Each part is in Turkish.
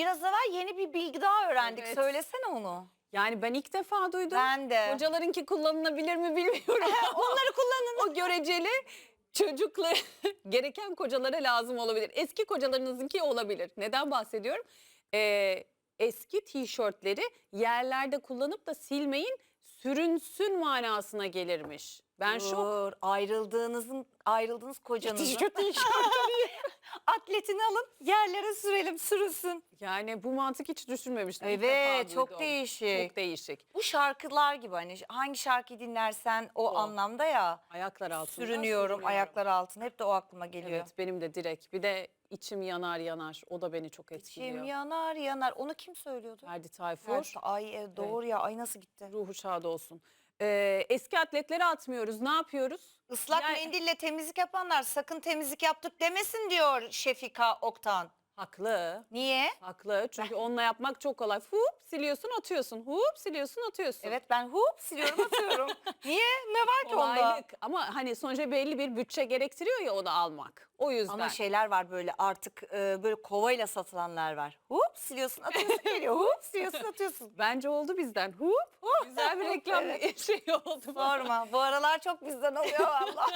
Biraz evvel yeni bir bilgi daha öğrendik. Evet. Söylesene onu. Yani ben ilk defa duydum. Ben de. Hocalarınki kullanılabilir mi bilmiyorum. Onları kullanın. O göreceli çocukla gereken kocalara lazım olabilir. Eski kocalarınızınki olabilir. Neden bahsediyorum? Ee, eski tişörtleri yerlerde kullanıp da silmeyin sürünsün manasına gelirmiş. Ben şok. Dur, ayrıldığınızın ayrıldığınız kocanızın Tişört, atletini alın yerlere sürelim sürülsün. Yani bu mantık hiç düşünmemiştim. İlk Evet, defa çok duydum. değişik. Çok değişik. Bu şarkılar gibi hani hangi şarkıyı dinlersen o, O. anlamda ya. Ayaklar altında. Sürünüyorum, ayaklar altına hep de o aklıma geliyor. Evet benim de direkt. Bir de içim yanar yanar. O da beni çok etkiliyor. İçim yanar yanar. Onu kim söylüyordu? Ferdi Tayfur. Ferdi- Ay e, doğru ya. Ay nasıl gitti? Ruhu şad olsun. Ee, eski atletleri atmıyoruz. Ne yapıyoruz? Islak Yani- mendille temizlik yapanlar sakın temizlik yaptık demesin diyor Şefika Oktan. Haklı. Niye? Haklı. Çünkü onunla yapmak çok kolay. Hup siliyorsun atıyorsun. Hup siliyorsun atıyorsun. Evet ben hup siliyorum atıyorum. Niye? Ne var ki onda? Kolaylık. Ama hani sonuçta belli bir bütçe gerektiriyor ya onu almak. O yüzden. Ama şeyler var böyle artık e, böyle kovayla satılanlar var. Hup siliyorsun atıyorsun geliyor. Hup siliyorsun atıyorsun. Bence oldu bizden. Hup. Güzel bir reklam şey oldu. Sorma. Bu aralar çok bizden oluyor valla.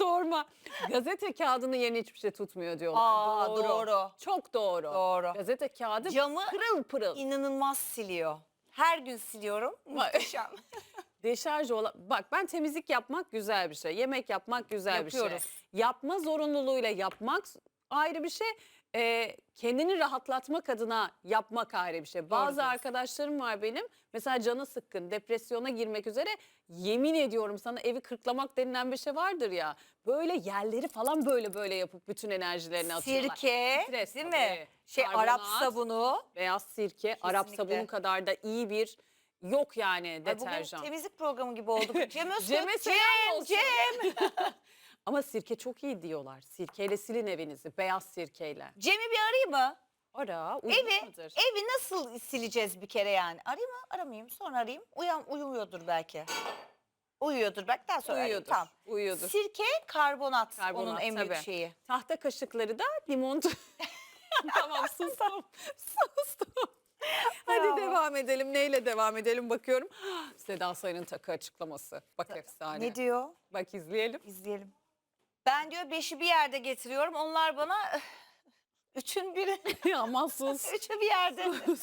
Sorma. Gazete kağıdının yerini hiçbir şey tutmuyor diyorlar. Aa, doğru. Çok doğru. Doğru. Gazete kağıdı Camı pırıl pırıl. İnanılmaz siliyor. Her gün siliyorum. Muhteşem. Deşarj olan bak ben temizlik yapmak güzel bir şey. Yemek yapmak güzel bir Yapıyoruz. şey. Yapma zorunluluğuyla yapmak ayrı bir şey. Ee, kendini rahatlatmak adına yapmak ayrı bir şey. Bazı diyorsun. arkadaşlarım var benim. Mesela canı sıkkın, depresyona girmek üzere. Yemin ediyorum sana evi kırklamak denilen bir şey vardır ya. Böyle yerleri falan böyle böyle yapıp bütün enerjilerini atıyorlar. Sirke Stres değil mi? tabii. Şey Arap Karbonat, sabunu. Beyaz sirke, Arap Kesinlikle. sabunu kadar da iyi bir yok yani Ay, deterjan. Bugün temizlik programı gibi olduk. Cem Öztürk, Cem'e Cem, selam olsun. Cem. Ama sirke çok iyi diyorlar. Sirkeyle silin evinizi. Beyaz sirkeyle. Cem'i bir arayayım mı? Ara uygun Evi, mudur? evi nasıl sileceğiz bir kere yani? Arayayım mı? Aramayayım. Sonra arayayım. Uyan, uyumuyordur belki. Uyuyordur belki daha sonra arayayım. Uyuyordur. Tamam. Uyuyordur. Sirke, karbonat. Karbonat, Onun en büyük tabii. şeyi. Tahta kaşıkları da limon. tamam sustum. sustum. Hadi Bravo. devam edelim. Neyle devam edelim bakıyorum. Seda Sayın'ın takı açıklaması. Bak efsane. Ne diyor? Bak izleyelim. İzleyelim. Ben diyor beşi bir yerde getiriyorum. Onlar bana üçün biri. Aman sus. Üçü bir yerde.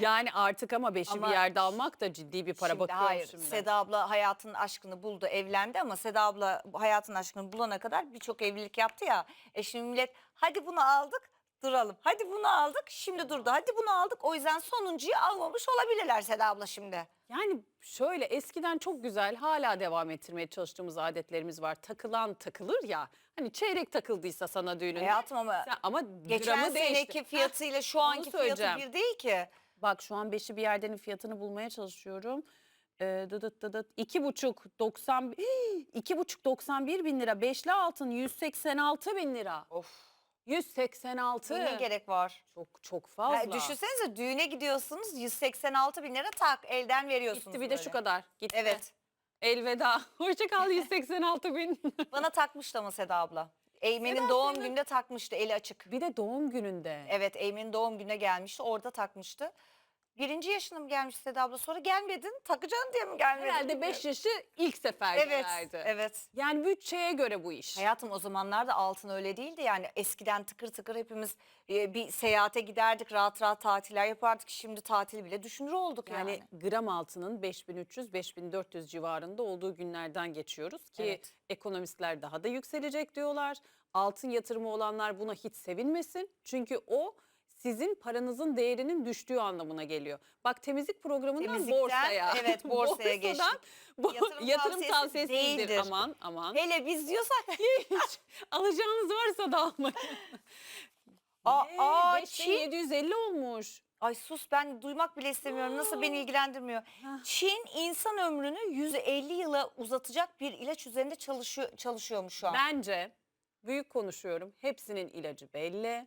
yani artık ama beşi Ama bir yerde almak da ciddi bir para Şimdi bakıyorum hayır. şimdi. Seda abla hayatın aşkını buldu, evlendi ama Seda abla hayatın aşkını bulana kadar birçok evlilik yaptı ya. E şimdi millet hadi bunu aldık duralım. Hadi bunu aldık şimdi durdu. Hadi bunu aldık. O yüzden sonuncuyu almamış olabilirler Seda abla şimdi. Yani şöyle eskiden çok güzel hala devam ettirmeye çalıştığımız adetlerimiz var. Takılan takılır ya. Hani çeyrek takıldıysa sana düğününde. Hayatım ama sen- ama geçen gramı değişti. seneki fiyatıyla şu onu anki fiyatı söyleyeceğim. bir değil ki. Bak şu an beşi bir yerdenin fiyatını bulmaya çalışıyorum. Ee, dıdıt dıdıt. İki buçuk doksan Hii, iki buçuk doksan bir bin lira. Beşli altın 186 bin lira. Of. 186. Ne gerek var? Çok çok fazla. Ha, düşünsenize düğüne gidiyorsunuz 186 bin lira tak elden veriyorsunuz. Gitti bir de böyle. şu kadar. Gitti. Evet. Elveda. Hoşça kal 186 bin. Bana takmıştı ama Seda abla. Eymen'in Seda doğum senin- gününde takmıştı eli açık. bir de doğum gününde. Evet Eymen'in doğum gününe gelmişti orada takmıştı. Birinci yaşına mı gelmiş Seda abla sonra gelmedin takacaksın diye mi gelmedin? Herhalde 5 yaşı ilk sefer Evet verdi. evet. Yani bütçeye göre bu iş. Hayatım o zamanlarda altın öyle değildi yani eskiden tıkır tıkır hepimiz e, bir seyahate giderdik rahat rahat tatiller yapardık şimdi tatil bile düşünür olduk yani. Yani gram altının 5300-5400 civarında olduğu günlerden geçiyoruz ki Evet. ekonomistler daha da yükselecek diyorlar. Altın yatırımı olanlar buna hiç sevinmesin. Çünkü o sizin paranızın değerinin düştüğü anlamına geliyor. Bak temizlik programından Temizlikten, borsaya. evet, borsaya geçtik. bu- Yatırım yatırım, tavsiyesi tavsiyesi değildir. değildir. Aman aman. Hele biz diyorsak Hiç. Alacağınız varsa da almayın. aa, Ne? aa, 5750 olmuş. Ay sus ben duymak bile istemiyorum. Nasıl beni ilgilendirmiyor. Çin insan ömrünü 150 yıla uzatacak bir ilaç üzerinde çalışıyor çalışıyormuş şu an. Bence büyük konuşuyorum. Hepsinin ilacı belli.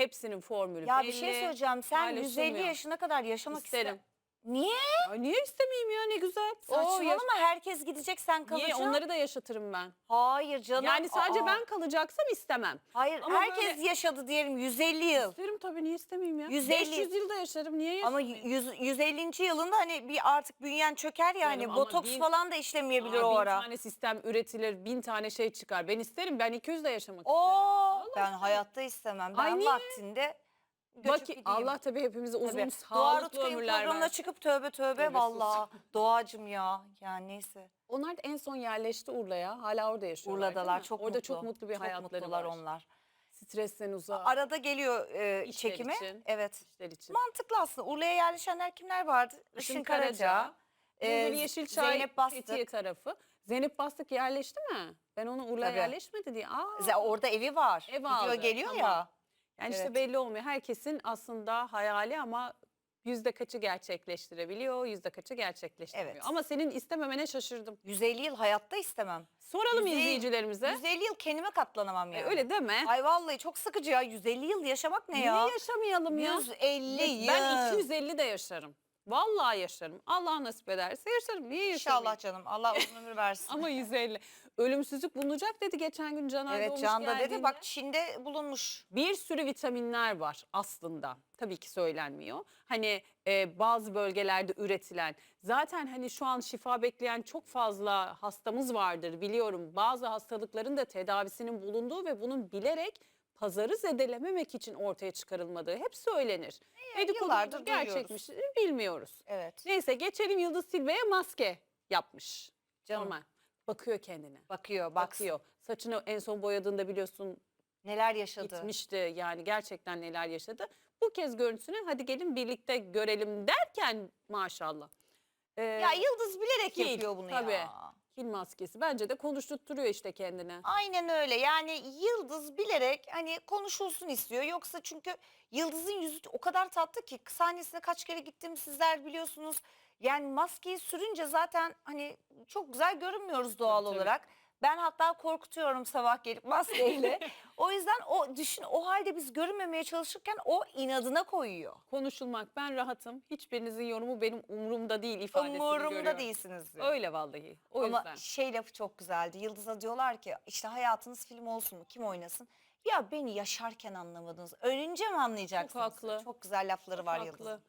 Hepsinin formülü ya belli. bir şey söyleyeceğim. Sen 150 paylaşılmıyor. yaşına kadar yaşamak İsterim. ister. Niye? Ya niye istemeyeyim ya ne güzel. Oo, yaş- Saçmalama herkes gidecek sen Niye kalacaksın. onları da yaşatırım ben. Hayır canım. Yani sadece Aa. ben kalacaksam istemem. Hayır Ama herkes böyle- yaşadı diyelim 150 yıl. İsterim tabii niye istemeyeyim ya. 150 500 yılda yaşarım niye Ama yaşamayayım? 100, 150. yılında hani bir artık bünyen çöker ya hani Canım ama botoks bin- falan da işlemeyebilir o bin ara. tane sistem üretilir, bin tane şey çıkar. Ben isterim, ben 200 de yaşamak isterim. Oo, ben hayatta istemem. Ben Ay niye? vaktinde Bak. Allah tabii hepimize uzun, Tabii. Sağlıklı ömürler programına versin. çıkıp tövbe tövbe vallahi. Doğacım ya. Yani neyse. Onlar da en son yerleşti Urla'ya. Hala orada yaşıyorlar. Urla'dalar çok Orada mutlu. çok mutlu bir hayatları mutlular var. onlar. Stresten uzak. Arada geliyor e, İşler çekime. için. Evet. işler için. Mantıklı aslında. Urla'ya yerleşenler kimler vardı? Işın Işın Karaca. Karaca, e, Nurgül Yeşilçay, Zeynep Bastık. Fethiye tarafı. Zeynep Bastık yerleşti mi? Ben onu Urla'ya Tabii. yerleşmedi diye. Aa, Ze- Orada evi var. Ev Gidiyor aldı, geliyor tamam. ya. Yani işte evet. belli olmuyor. Herkesin aslında hayali ama yüzde kaçı gerçekleştirebiliyor, yüzde kaçı gerçekleştiremiyor. Evet. Ama senin istememene şaşırdım. 150 yıl hayatta istemem. Soralım Yüzde- izleyicilerimize. 150 yıl kendime katlanamam E, yani. öyle deme. Ay vallahi çok sıkıcı ya. 150 yıl yaşamak ne Niye ya? yaşamayalım ya? 150 yıl. Ben 250 de yaşarım. Vallahi yaşarım. Allah nasip ederse yaşarım. Niye yaşamayayım? İnşallah canım. Allah uzun ömür versin. Ama 150. Ölümsüzlük bulunacak dedi geçen gün Caner evet Doğmuş Can da dedi geldiğinde. bak Çin'de bulunmuş. Bir sürü vitaminler var aslında. Tabii ki söylenmiyor. Hani e, bazı bölgelerde üretilen. Zaten hani şu an şifa bekleyen çok fazla hastamız vardır biliyorum. Bazı hastalıkların da tedavisinin bulunduğu ve bunun bilerek pazarı zedelememek için ortaya çıkarılmadığı hep söylenir. Dedikodu yıllardır gerçekmiş bilmiyoruz. Evet. Neyse geçelim Yıldız Silve'ye maske yapmış. Canım. Normal. Bakıyor kendine. Bakıyor bak Bakıyor. Saçını en son boyadığında biliyorsun neler yaşadı. gitmişti. Yani gerçekten neler yaşadı. Bu kez görüntüsünü hadi gelin birlikte görelim derken maşallah. Ee, Ya Yıldız bilerek Kil, yapıyor bunu tabii. ya. Kil maskesi bence de konuşturturuyor işte kendine. Aynen öyle. Yani Yıldız bilerek hani konuşulsun istiyor. Yoksa çünkü Yıldız'ın yüzü o kadar tatlı ki sahnesine kaç kere gittim sizler biliyorsunuz. Yani maskeyi sürünce zaten hani çok güzel görünmüyoruz doğal tabii. olarak. Ben hatta korkutuyorum sabah gelip maskeyle. o yüzden o düşün o halde biz görünmemeye çalışırken o inadına koyuyor. Konuşulmak ben rahatım. Hiçbirinizin yorumu benim umurumda değil ifadesini Umurumda görüyorum. değilsiniz diyor. Öyle vallahi. O Ama yüzden. şey lafı çok güzeldi. Yıldız'a diyorlar ki işte hayatınız film olsun mu? Kim oynasın? Ya beni yaşarken anlamadınız. Ölünce mi anlayacaksınız? haklı. Çok güzel lafları var Haklı. Yıldız'ın.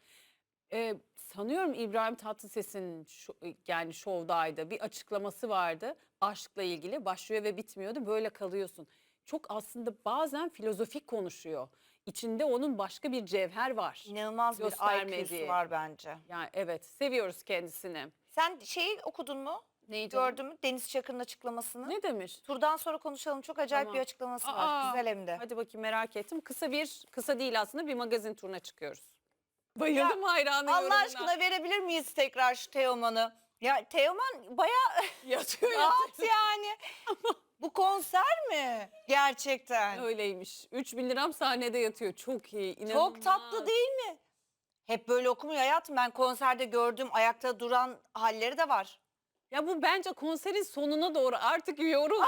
Ee, sanıyorum İbrahim Tatlıses'in şo- yani şovdaydı bir açıklaması vardı aşkla ilgili başlıyor ve bitmiyordu böyle kalıyorsun. Çok aslında bazen filozofik konuşuyor. İçinde onun başka bir cevher var. İnanılmaz bir. IQ'su var bence. Yani evet seviyoruz kendisini. Sen şeyi okudun mu? Neyi? Gördün mü? Deniz Çakır'ın açıklamasını. Ne demiş? Turdan sonra konuşalım. Çok acayip Tamam. bir açıklaması var. Aa, Güzel hem de. Hadi bakayım merak ettim. Kısa bir kısa değil aslında bir magazin turuna çıkıyoruz. Bayıldım hayranı Allah yorumuna. aşkına verebilir miyiz tekrar şu Teoman'ı? Ya Teoman bayağı Yatıyor yatıyor. rahat yani. Bu konser mi? Gerçekten. Öyleymiş. 3000 liram sahnede yatıyor. Çok iyi. Çok inanılmaz. tatlı değil mi? Hep böyle okumuyor hayatım. Ben konserde gördüğüm ayakta duran halleri de var. Ya bu bence konserin sonuna doğru artık yorum.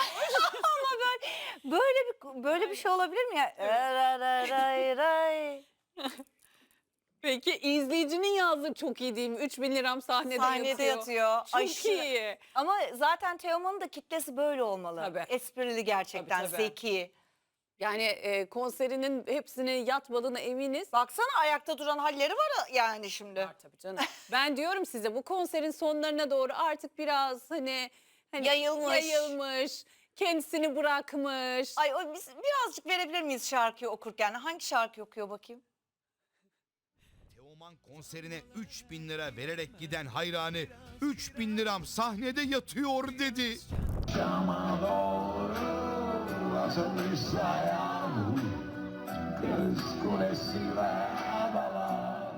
Böyle bir böyle bir şey olabilir mi ya? Ray ray ray ray. Peki izleyicinin yazdığı çok iyi değil mi? 3000 liram sahnede, Sahnede yatıyor. yatıyor. Çok Aşırı- iyi. Ama zaten Teoman'ın da kitlesi böyle olmalı. Tabii. Esprili gerçekten, Tabii, tabii. zeki. Yani e, konserinin hepsini yatmadığına eminiz. Baksana ayakta duran halleri var yani şimdi. Var tabii canım. ben diyorum size bu konserin sonlarına doğru artık biraz hani, hani Yayılmış. yayılmış, kendisini bırakmış. Ay o biz birazcık verebilir miyiz şarkıyı okurken? Hangi şarkı okuyor bakayım? Teoman konserine 3000 lira vererek giden hayranı 3000 liram sahnede yatıyor dedi. Şama doğru atılmış ayağım Kız kulesi ve adalar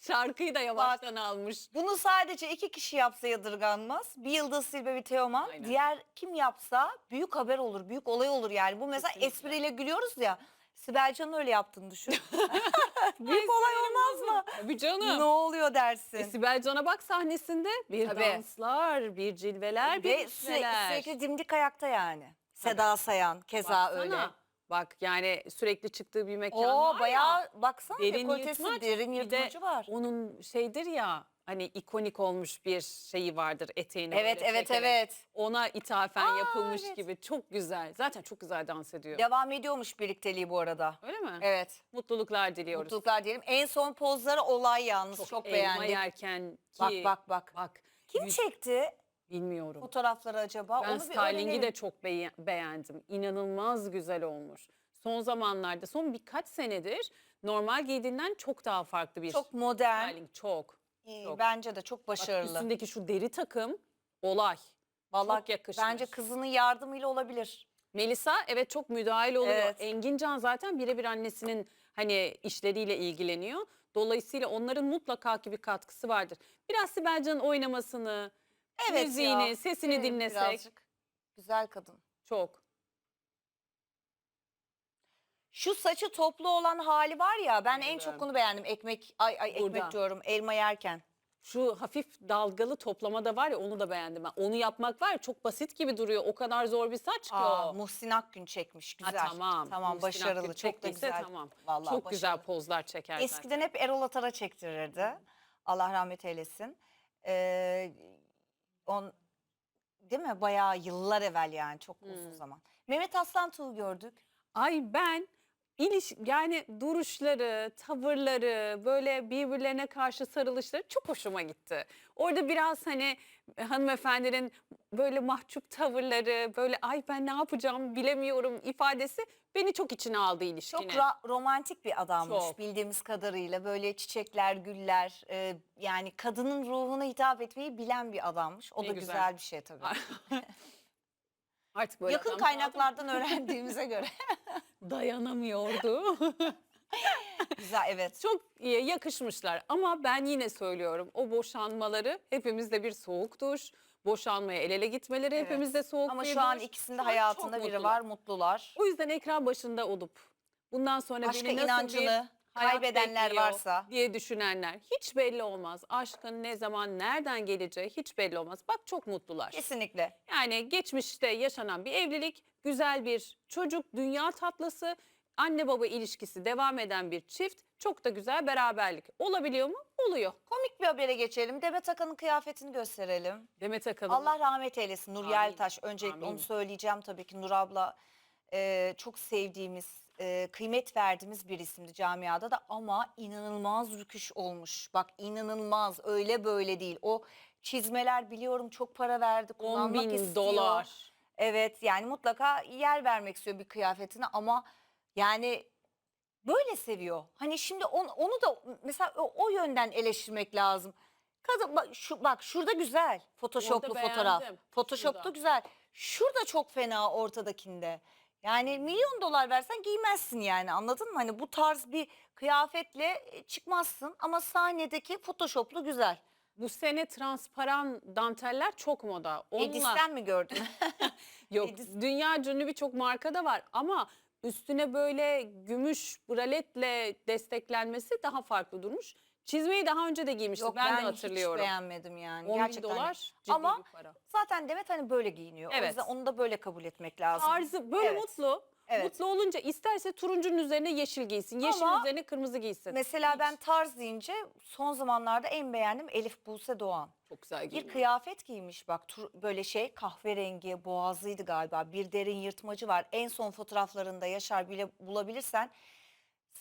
Şarkıyı da yavaştan almış. Bunu sadece iki kişi yapsa yadırganmaz. Bir Yıldız Silbe bir Teoman. Aynen. Diğer kim yapsa büyük haber olur, büyük olay olur yani. Bu mesela espriyle gülüyoruz ya. Sibel Can'ın öyle yaptığını düşün. büyük olay olmaz mı? Tabii canım. Ne oluyor E, dersin? Sibel Can'a bak sahnesinde bir Tabii. danslar, bir cilveler, bir Ve sürekli, sürekli dimdik ayakta yani. Seda Sayan keza Baksana, öyle. Bak yani sürekli çıktığı bir mekan Oo var ya. bayağı baksana derin dekoltesi yırtmaç, derin bir de yırtmacı var. Onun şeydir ya hani ikonik olmuş bir şeyi vardır eteğini Evet böyle evet çekerek. evet. Ona ithafen Aa, yapılmış evet. gibi çok güzel. Zaten çok güzel dans ediyor. Devam ediyormuş birlikteliği bu arada. Öyle mi? Evet. Mutluluklar diliyoruz. Mutluluklar diyelim. En son pozları olay yalnız. Çok, elma beğendik. yerken ki Bak bak bak. bak Kim yüz- çekti bilmiyorum. fotoğrafları acaba? Ben Onu stylingi de çok beğen- beğendim. İnanılmaz güzel olmuş. Son zamanlarda, son birkaç senedir normal giydiğinden çok daha farklı bir çok modern. styling. Çok. İyi, çok. Bence de çok Bak, başarılı. üstündeki şu deri takım olay. Vallahi çok yakışmış. Bence kızının yardımıyla olabilir. Melisa evet çok müdahil oluyor. Evet. Engincan zaten birebir annesinin hani işleriyle ilgileniyor. Dolayısıyla onların mutlaka ki bir katkısı vardır. Biraz Sibel Can'ın oynamasını, Evet müziğini, ya, sesini severim dinlesek birazcık. Güzel kadın. çok. Şu saçı toplu olan hali var ya ben en çok onu beğendim. Ekmek ay ay ekmek Burada. diyorum elma yerken. Şu hafif dalgalı toplama da var ya onu da beğendim ben. Onu yapmak var ya çok basit gibi duruyor. O kadar zor bir saç ki Aa, o. Muhsin Akgün çekmiş Ha, güzel. tamam. Tamam Muhsin başarılı Akgün çok da çektiyse güzel. Tamam. Vallahi çok güzel başarılı. pozlar çeker Eskiden zaten. hep Erol Atar'a çektirirdi. Allah rahmet eylesin. Ee, on, değil mi? Bayağı yıllar evvel yani çok uzun Hmm. zaman. Mehmet Aslan Tuğ gördük. Ay ben iliş yani duruşları, tavırları, böyle birbirlerine karşı sarılışları çok hoşuma gitti. Orada biraz hani hanımefendinin böyle mahcup tavırları, böyle ay ben ne yapacağım bilemiyorum ifadesi beni çok içine aldı ilişkine. Çok ra- romantik bir adammış Çok. bildiğimiz kadarıyla. Böyle çiçekler, güller e, yani kadının ruhuna hitap etmeyi bilen bir adammış. O Ne da güzel. güzel. bir şey tabii. Artık böyle Yakın adam kaynaklardan öğrendiğimize göre. dayanamıyordu. güzel evet. Çok iyi yakışmışlar ama ben yine söylüyorum o boşanmaları hepimizde bir soğuk duş. Boşanmaya el ele gitmeleri Evet. hepimizde soğuk Ama bir şu an duş. ikisinde Şu an hayatında biri mutlular. var, mutlular. O yüzden ekran başında olup bundan sonra Başka beni nasıl inancını bir hayat kaybedenler bekliyor varsa. diye düşünenler hiç belli olmaz. Aşkın ne zaman nereden geleceği hiç belli olmaz. Bak çok mutlular. Kesinlikle. Yani geçmişte yaşanan bir evlilik, güzel bir çocuk, dünya tatlısı, anne baba ilişkisi devam eden bir çift, çok da güzel beraberlik. Olabiliyor mu? Oluyor. Komik bir habere geçelim. Demet Akalın kıyafetini gösterelim. Demet Akalın. Allah rahmet eylesin Nur Amin. Yeltaş. Öncelikle Amin. onu söyleyeceğim tabii ki Nur abla e, çok sevdiğimiz, e, kıymet verdiğimiz bir isimdi camiada da ama inanılmaz rüküş olmuş. Bak inanılmaz öyle böyle değil. O çizmeler biliyorum çok para verdi 10 kullanmak bin istiyor. dolar. Evet yani mutlaka yer vermek istiyor bir kıyafetine ama yani böyle seviyor. Hani şimdi on- onu da mesela o, o yönden eleştirmek lazım. Kadın bak şu bak şurada güzel photoshoplu Orada fotoğraf. beğendim, Photoshop'ta şurada. güzel. Şurada çok fena ortadakinde. Yani milyon dolar versen giymezsin yani anladın mı? Hani bu tarz bir kıyafetle e, çıkmazsın ama sahnedeki photoshoplu güzel. Bu sene transparan danteller çok moda. Onunla Edis'ten mi gördün? yok. Edis- Dünya ünlü birçok marka da var ama üstüne böyle gümüş braletle desteklenmesi daha farklı durmuş. Çizmeyi daha önce de giymişti. Yok ben, ben, de hatırlıyorum. hiç beğenmedim yani. 10 bin Gerçekten. dolar ciddi Ama bir para. Zaten Demet hani böyle giyiniyor. O Evet. yüzden onu da böyle kabul etmek lazım. Tarzı böyle Evet. mutlu. Evet. Mutlu olunca isterse turuncunun üzerine yeşil giysin. Yeşil Ama üzerine kırmızı giysin. Mesela ben tarz deyince son zamanlarda en beğendim Elif Buse Doğan. çok güzel Bir giyiniyor. kıyafet giymiş bak tur- böyle şey kahverengi boğazlıydı galiba. Bir derin yırtmacı var. En son fotoğraflarında Yaşar bile bulabilirsen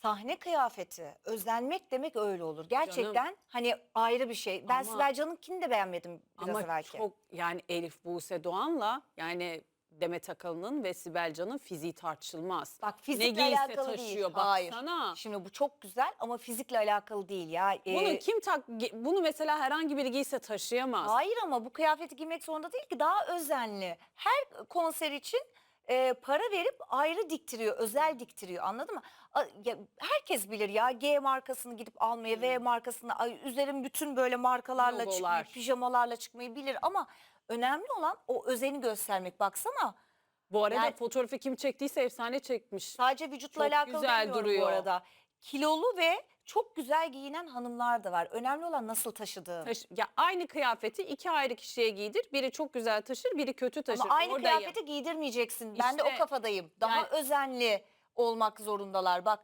sahne kıyafeti özenmek demek öyle olur. Gerçekten hani ayrı bir şey. Ben Ama- Sibel Can'ınkini de beğenmedim biraz Ama evvelki. çok yani Elif Buse Doğan'la yani Demet Akalın'ın ve Sibel Can'ın fiziği tartışılmaz. Bak ne fizikle giyse alakalı taşıyor değil. Hayır. baksana. Şimdi bu çok güzel ama fizikle alakalı değil ya. Bunu Ee, kim tak bunu mesela herhangi biri giyse taşıyamaz. Hayır ama bu kıyafeti giymek zorunda değil ki daha özenli. Her konser için e, para verip ayrı diktiriyor, özel diktiriyor anladın mı? A- ya herkes bilir ya G markasını gidip almayı, V markasını ay, üzerim bütün böyle markalarla çıkmayı, Logolar. pijamalarla çıkmayı bilir ama önemli olan o özeni göstermek. Baksana Bu arada Yani- fotoğrafı kim çektiyse efsane çekmiş. sadece vücutla Çok alakalı güzel duruyor. bu arada. Kilolu ve çok güzel giyinen hanımlar da var. Önemli olan nasıl taşıdığın. Taş- ya aynı kıyafeti iki ayrı kişiye giydir. Biri çok güzel taşır, biri kötü taşır. Ama aynı Oradayım. kıyafeti giydirmeyeceksin. Ben de o kafadayım. Daha yani- özenli olmak zorundalar. Bak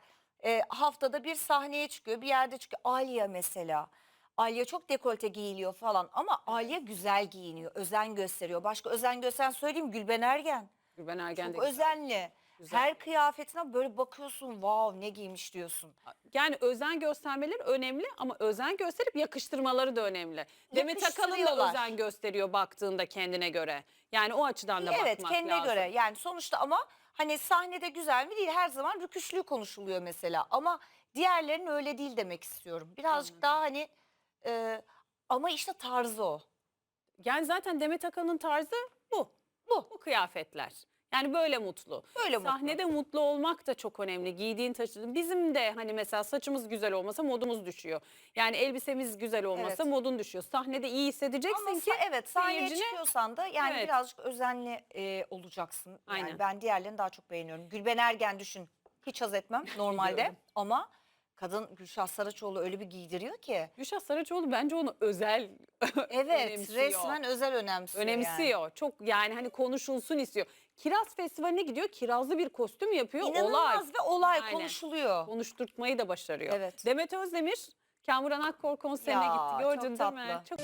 e, haftada bir sahneye çıkıyor bir yerde çıkıyor. Aliye mesela. Aliye çok dekolte giyiliyor falan ama Aliye güzel giyiniyor. Özen gösteriyor. Başka özen gösteren söyleyeyim Gülben Ergen. Gülben Ergen de Çok güzel. özenli. Güzel. Her kıyafetine böyle bakıyorsun wow ne giymiş diyorsun. Yani özen göstermeleri önemli ama özen gösterip yakıştırmaları da önemli. Demet Akalın da özen gösteriyor baktığında kendine göre. Yani o açıdan da evet bakmak kendine lazım. göre yani sonuçta ama hani sahnede güzel mi değil her zaman rüküşlüğü konuşuluyor mesela ama diğerlerinin öyle değil demek istiyorum. Birazcık daha hani e, ama işte tarzı o. Yani zaten Demet Akalın'ın tarzı bu. Bu. Bu kıyafetler. Yani böyle mutlu. Böyle mutlu. Sahnede mutlu olmak da çok önemli. Giydiğin taşıdığın. Bizim de hani mesela saçımız güzel olmasa modumuz düşüyor. Yani elbisemiz güzel olmasa Evet. modun düşüyor. Sahnede iyi hissedeceksin Ama ki sa- evet sahneye seyircine- çıkıyorsan da yani Evet. birazcık özenli e, olacaksın. Yani Aynen. ben diğerlerini daha çok beğeniyorum. Gülben Ergen düşün. Hiç haz etmem normalde Biliyorum. ama kadın Gülşah Saraçoğlu öyle bir giydiriyor ki. Gülşah Saraçoğlu bence onu özel Evet önemsiyor. resmen özel önemsiyor. yani. önemsiyor. Çok yani hani konuşulsun istiyor. Kiraz Festivali'ne gidiyor. Kirazlı bir kostüm yapıyor. olay. İnanılmaz ve olay Yani. konuşuluyor. Konuşturtmayı da başarıyor. Evet. Demet Özdemir Kamuran Akkor konserine Ya, gitti. çok Gördün değil mi? tatlı. Çok